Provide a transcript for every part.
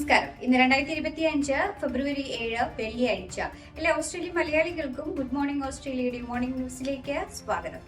നമസ്കാരം. ഇന്ന് രണ്ടായിരത്തി ഇരുപത്തി അഞ്ച് ഫെബ്രുവരി ഏഴ് വെള്ളിയാഴ്ച. എല്ലാ ഓസ്ട്രേലിയൻ മലയാളികൾക്കും ഗുഡ് മോർണിംഗ് ഓസ്ട്രേലിയയുടെ മോർണിംഗ് ന്യൂസിലേക്ക് സ്വാഗതം.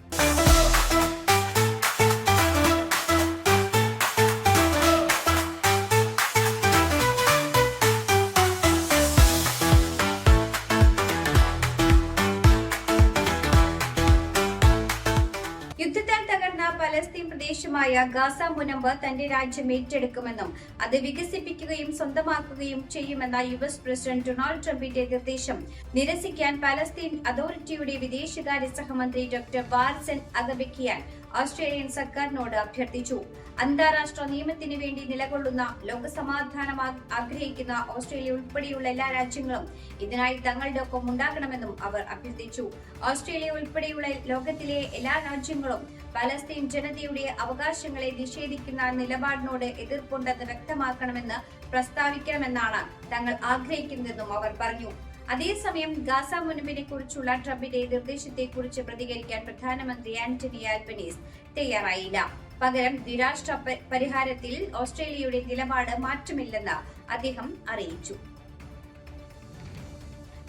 പലസ്തീൻ പ്രദേശമായ ഗാസ മുനമ്പ് തന്റെ രാജ്യം ഏറ്റെടുക്കുമെന്നും അത് വികസിപ്പിക്കുകയും സ്വന്തമാക്കുകയും ചെയ്യുമെന്ന യു എസ് പ്രസിഡന്റ് ഡൊണാൾഡ് ട്രംപിന്റെ നിർദ്ദേശം. നിരസിക്കാൻ പലസ്തീൻ അതോറിറ്റിയുടെ വിദേശകാര്യ സഹമന്ത്രി ഡോക്ടർ വാർസൻ അഗബെക്കിയാൻ ഓസ്ട്രേലിയൻ സർക്കാരിനോട് അഭ്യർത്ഥിച്ചു. അന്താരാഷ്ട്ര നിയമത്തിന് വേണ്ടി നിലകൊള്ളുന്ന ലോകസമാധാനം ആഗ്രഹിക്കുന്ന ഓസ്ട്രേലിയ ഉൾപ്പെടെയുള്ള എല്ലാ രാജ്യങ്ങളും ഇതിനായി തങ്ങളുടെ ഒപ്പം ഉണ്ടാകണമെന്നും അവർ അഭ്യർത്ഥിച്ചു. ഓസ്ട്രേലിയ ഉൾപ്പെടെയുള്ള ലോകത്തിലെ എല്ലാ രാജ്യങ്ങളും പലസ്തീൻ ജനതയുടെ അവകാശങ്ങളെ നിഷേധിക്കുന്ന നിലപാടിനോട് എതിർപ്പുണ്ടെന്ന് വ്യക്തമാക്കണമെന്ന് പ്രസ്താവിക്കണമെന്നാണ് തങ്ങൾ ആഗ്രഹിക്കുന്നതെന്നും അവർ പറഞ്ഞു. അതേസമയം ഗാസ മുനമ്പിനെ കുറിച്ചുള്ള ട്രംപിന്റെ നിർദ്ദേശത്തെക്കുറിച്ച് പ്രതികരിക്കാൻ പ്രധാനമന്ത്രി ആന്റണി ആൽബനീസ് തയ്യാറായില്ല. പകരം ദ്വിരാഷ്ട്ര പരിഹാരത്തിൽ ഓസ്ട്രേലിയയുടെ നിലപാട് മാറ്റമില്ലെന്ന് അദ്ദേഹം അറിയിച്ചു.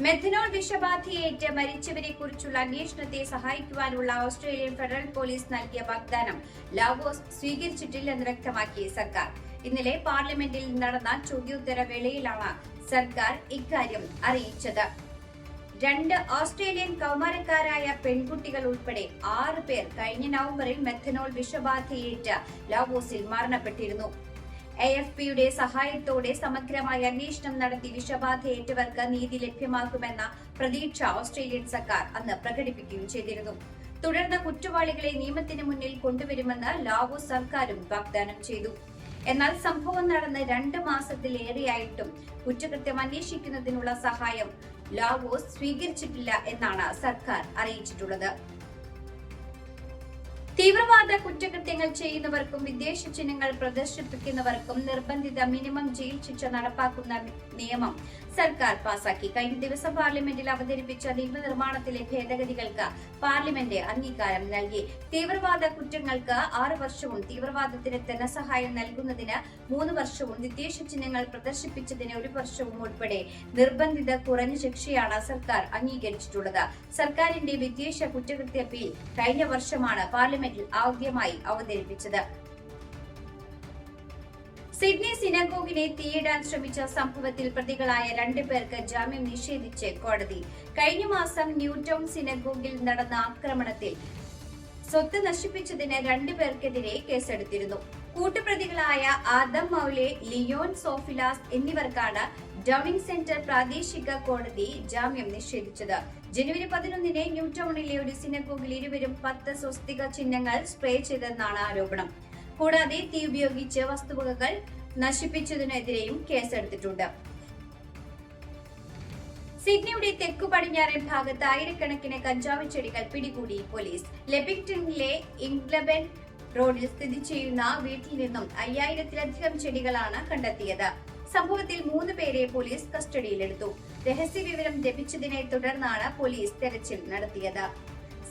മെഥനോൾ വിഷബാധയേറ്റ് മരിച്ചവരെ കുറിച്ചുള്ള അന്വേഷണത്തെ സഹായിക്കുവാനുള്ള ഓസ്ട്രേലിയൻ ഫെഡറൽ പോലീസ് നൽകിയ വാഗ്ദാനം ലാവോസ് സ്വീകരിച്ചിട്ടില്ലെന്ന് വ്യക്തമാക്കി സർക്കാർ. ഇന്നലെ പാർലമെന്റിൽ നടന്ന ചോദ്യോത്തര വേളയിലാണ് സർക്കാർ ഇക്കാര്യം അറിയിച്ചത്. രണ്ട് ഓസ്ട്രേലിയൻ കൗമാരക്കാരായ പെൺകുട്ടികൾ ഉൾപ്പെടെ ആറ് പേർ കഴിഞ്ഞ നവംബറിൽ മെഥനോൾ വിഷബാധയേറ്റ് ലാവോസിൽ മരണപ്പെട്ടിരുന്നു. എ എഫ് പിയുടെ സഹായത്തോടെ സമഗ്രമായ അന്വേഷണം നടത്തി വിഷബാധയേറ്റവർക്ക് നീതി ലഭ്യമാക്കുമെന്ന പ്രതീക്ഷ ഓസ്ട്രേലിയൻ സർക്കാർ അന്ന് പ്രകടിപ്പിക്കുകയും ചെയ്തിരുന്നു. തുടർന്ന് കുറ്റവാളികളെ നിയമത്തിന് മുന്നിൽ കൊണ്ടുവരുമെന്ന് ലാവോസ് സർക്കാരും വാഗ്ദാനം ചെയ്തു. എന്നാൽ സംഭവം നടന്ന് രണ്ട് മാസത്തിലേറെയായിട്ടും കുറ്റകൃത്യം അന്വേഷിക്കുന്നതിനുള്ള സഹായം ലാവോസ് സ്വീകരിച്ചിട്ടില്ല എന്നാണ് സർക്കാർ അറിയിച്ചിട്ടുള്ളത്. തീവ്രവാദ കുറ്റകൃത്യങ്ങൾ ചെയ്യുന്നവർക്കും വിദേശ ചിഹ്നങ്ങൾ പ്രദർശിപ്പിക്കുന്നവർക്കും നിർബന്ധിത മിനിമം ജയിൽ ശിക്ഷ നടപ്പാക്കുന്ന നിയമം സർക്കാർ പാസാക്കി. കഴിഞ്ഞ ദിവസം പാർലമെന്റിൽ അവതരിപ്പിച്ച നിയമനിർമ്മാണത്തിലെ ഭേദഗതികൾക്ക് പാർലമെന്റ് അംഗീകാരം നൽകി. തീവ്രവാദ കുറ്റങ്ങൾക്ക് ആറ് വർഷവും തീവ്രവാദത്തിന് ധനസഹായം നൽകുന്നതിന് മൂന്ന് വർഷവും വിദേശ ചിഹ്നങ്ങൾ പ്രദർശിപ്പിച്ചതിന് ഒരു വർഷവും ഉൾപ്പെടെ നിർബന്ധിത കുറഞ്ഞ ശിക്ഷയാണ് സർക്കാർ അംഗീകരിച്ചിട്ടുള്ളത്. സർക്കാരിന്റെ വിദേശ കുറ്റകൃത്യ ബിൽ കഴിഞ്ഞ വർഷമാണ് പാർലമെന്റിൽ ആദ്യമായി അവതരിപ്പിച്ചത്. സിഡ്നി സിനഗോഗിനെ തീയിടാൻ ശ്രമിച്ച സംഭവത്തിൽ പ്രതികളായ രണ്ടുപേർക്ക് ജാമ്യം നിഷേധിച്ച് കോടതി. കഴിഞ്ഞ മാസം ന്യൂടൗൺ സിനഗോഗിൽ നടന്ന ആക്രമണത്തിൽ സ്വത്ത് നശിപ്പിച്ചതിന് രണ്ടുപേർക്കെതിരെ കേസെടുത്തിരുന്നു. കൂട്ടുപ്രതികളായ ആദം മൗലെ ലിയോൺ സോഫിലാസ് എന്നിവർക്കാണ് ഡൌണിംഗ് സെന്റർ പ്രാദേശിക കോടതി ജാമ്യം നിഷേധിച്ചത്. ജനുവരി പതിനൊന്നിന് ന്യൂ ടൗണിലെ ഒരു സിനഗോഗിൽ ഇരുവരും പത്ത് സ്വസ്തിക ചിഹ്നങ്ങൾ സ്പ്രേ ചെയ്തെന്നാണ് ആരോപണം. കൂടാതെ തീ ഉപയോഗിച്ച് വസ്തുവകകൾ നശിപ്പിച്ചതിനെതിരെയും കേസെടുത്തിട്ടുണ്ട്. സിഡ്നിയുടെ തെക്കു പടിഞ്ഞാറൻ ഭാഗത്ത് ആയിരക്കണക്കിന് കഞ്ചാവ് ചെടികൾ പിടികൂടി പോലീസ്. ലെബിങ്ടണിലെ ഇംഗ്ലബൻ റോഡിൽ സ്ഥിതി ചെയ്യുന്ന വീട്ടിൽ നിന്നും അയ്യായിരത്തിലധികം ചെടികളാണ് കണ്ടെത്തിയത്. സംഭവത്തിൽ മൂന്ന് പേരെ പോലീസ് കസ്റ്റഡിയിലെടുത്തു. രഹസ്യ രഹസ്യവിവരം ലഭിച്ചതിനെ തുടർന്നാണ് പോലീസ് തെരച്ചിൽ നടത്തിയത്.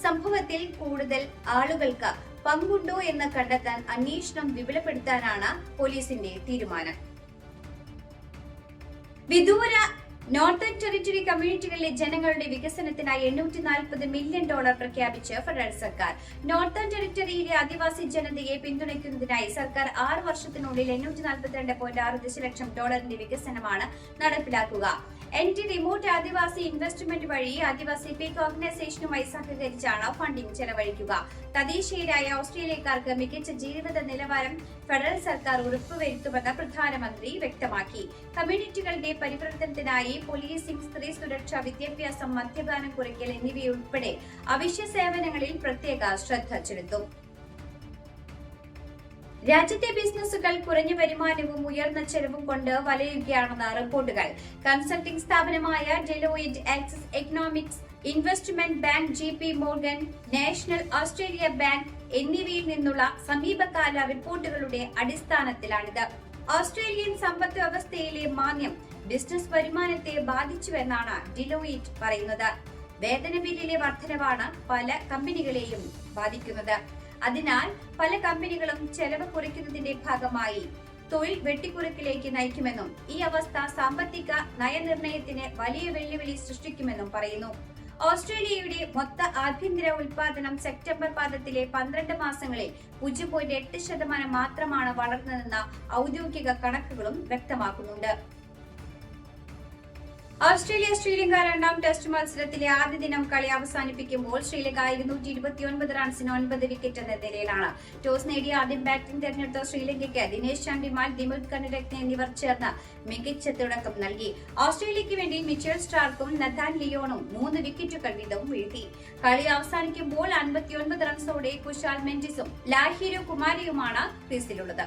സംഭവത്തിൽ കൂടുതൽ ആളുകൾക്ക് പങ്കുണ്ടോ എന്ന് കണ്ടെത്താൻ അന്വേഷണം വിപുലപ്പെടുത്താനാണ് പോലീസിന്റെ തീരുമാനം. വിദൂര നോർത്തേൺ ടെറിറ്ററി കമ്മ്യൂണിറ്റികളിലെ ജനങ്ങളുടെ വികസനത്തിനായി എണ്ണൂറ്റി നാൽപ്പത് മില്യൺ ഡോളർ പ്രഖ്യാപിച്ച് ഫെഡറൽ സർക്കാർ. നോർത്തേൺ ടെറിറ്ററിയിലെ ആദിവാസി ജനതയെ പിന്തുണയ്ക്കുന്നതിനായി സർക്കാർ ആറ് വർഷത്തിനുള്ളിൽ എണ്ണൂറ്റി നാൽപ്പത്തിരണ്ട് പോയിന്റ് ആറ് ദശലക്ഷം ഡോളറിന്റെ വികസനമാണ് നടപ്പിലാക്കുക. എൻ ടി റിമോട്ട് ആദിവാസി ഇൻവെസ്റ്റ്മെന്റ് വഴി ആദിവാസി പീക്ക് ഓർഗനൈസേഷനുമായി സഹകരിച്ചാണ് ഫണ്ടിംഗ് ചെലവഴിക്കുക. തദ്ദേശീയരായ ഓസ്ട്രേലിയക്കാർക്ക് മികച്ച ജീവിത നിലവാരം ഫെഡറൽ സർക്കാർ ഉറപ്പുവരുത്തുമെന്ന് പ്രധാനമന്ത്രി വ്യക്തമാക്കി. കമ്മ്യൂണിറ്റികളുടെ പരിവർത്തനത്തിനായി പോലീസിംഗ് സ്ത്രീ സുരക്ഷ വിദ്യാഭ്യാസം മദ്യപാനം കുറയ്ക്കൽ എന്നിവയുൾപ്പെടെ അവശ്യ സേവനങ്ങളിൽ പ്രത്യേക ശ്രദ്ധ ചെലുത്തും. രാജ്യത്തെ ബിസിനസ്സുകൾ കുറഞ്ഞ വരുമാനവും ഉയർന്ന ചെലവും കൊണ്ട് വലയുകയാണെന്ന് റിപ്പോർട്ടുകൾ. കൺസൾട്ടിംഗ് സ്ഥാപനമായ Deloitte Access Economics investment bank J P Morgan national Australia bank എന്നിവയിൽ നിന്നുള്ള സമീപകാല റിപ്പോർട്ടുകളുടെ അടിസ്ഥാനത്തിലാണിത്. ഓസ്ട്രേലിയൻ സമ്പദ് വ്യവസ്ഥയിലെ മാന്യം ബിസിനസ് വരുമാനത്തെ ബാധിച്ചുവെന്നാണ് ഡിലോയിറ്റ് പറയുന്നത്. വേതന ബില്ലിലെ വർധനവാണ് പല കമ്പനികളെയും ബാധിക്കുന്നത്. അതിനാൽ പല കമ്പനികളും ചെലവ് കുറയ്ക്കുന്നതിന്റെ ഭാഗമായി തൊഴിൽ വെട്ടിക്കുറക്കിലേക്ക് നയിക്കുമെന്നും ഈ അവസ്ഥ സാമ്പത്തിക നയനിർണയത്തിന് വലിയ വെല്ലുവിളി സൃഷ്ടിക്കുമെന്നും പറയുന്നു. ഓസ്ട്രേലിയയുടെ മൊത്ത ആഭ്യന്തര ഉൽപാദനം സെപ്റ്റംബർ പാദത്തിലെ പന്ത്രണ്ട് മാസങ്ങളിൽ പൂജ്യം പോയിന്റ് എട്ട് ശതമാനം മാത്രമാണ് വളർന്നതെന്ന ഔദ്യോഗിക കണക്കുകളും വ്യക്തമാക്കുന്നുണ്ട്. ഓസ്ട്രേലിയ ശ്രീലങ്ക രണ്ടാം ടെസ്റ്റ് മത്സരത്തിലെ ആദ്യ ദിനം കളി അവസാനിപ്പിക്കുമ്പോൾ ശ്രീലങ്ക ഇരുന്നൂറ്റി ഇരുപത്തിയൊൻപത് റൺസിന് ഒൻപത് വിക്കറ്റ് എന്ന നിലയിലാണ്. ടോസ് നേടിയ ആദ്യം ബാറ്റിംഗ് തെരഞ്ഞെടുത്ത ശ്രീലങ്കയ്ക്ക് ദിനേശ് ചാണ്ടിമാൽ ദിമുത് കണ്ണരത്ന എന്നിവർ ചേർന്ന് മികച്ച തുടക്കം നൽകി. ഓസ്ട്രേലിയയ്ക്ക് വേണ്ടി മിച്ചൽ സ്റ്റാർക്കും നഥാൻ ലിയോണും മൂന്ന് വിക്കറ്റുകൾ വീതവും വീഴ്ത്തി. കളി അവസാനിക്കുമ്പോൾ അൻപത്തിയൊൻപത് റൺസോടെ കുശാൽ മെൻഡിസും ലാഹിരു കുമാരിയുമാണ് ക്രീസിലുള്ളത്.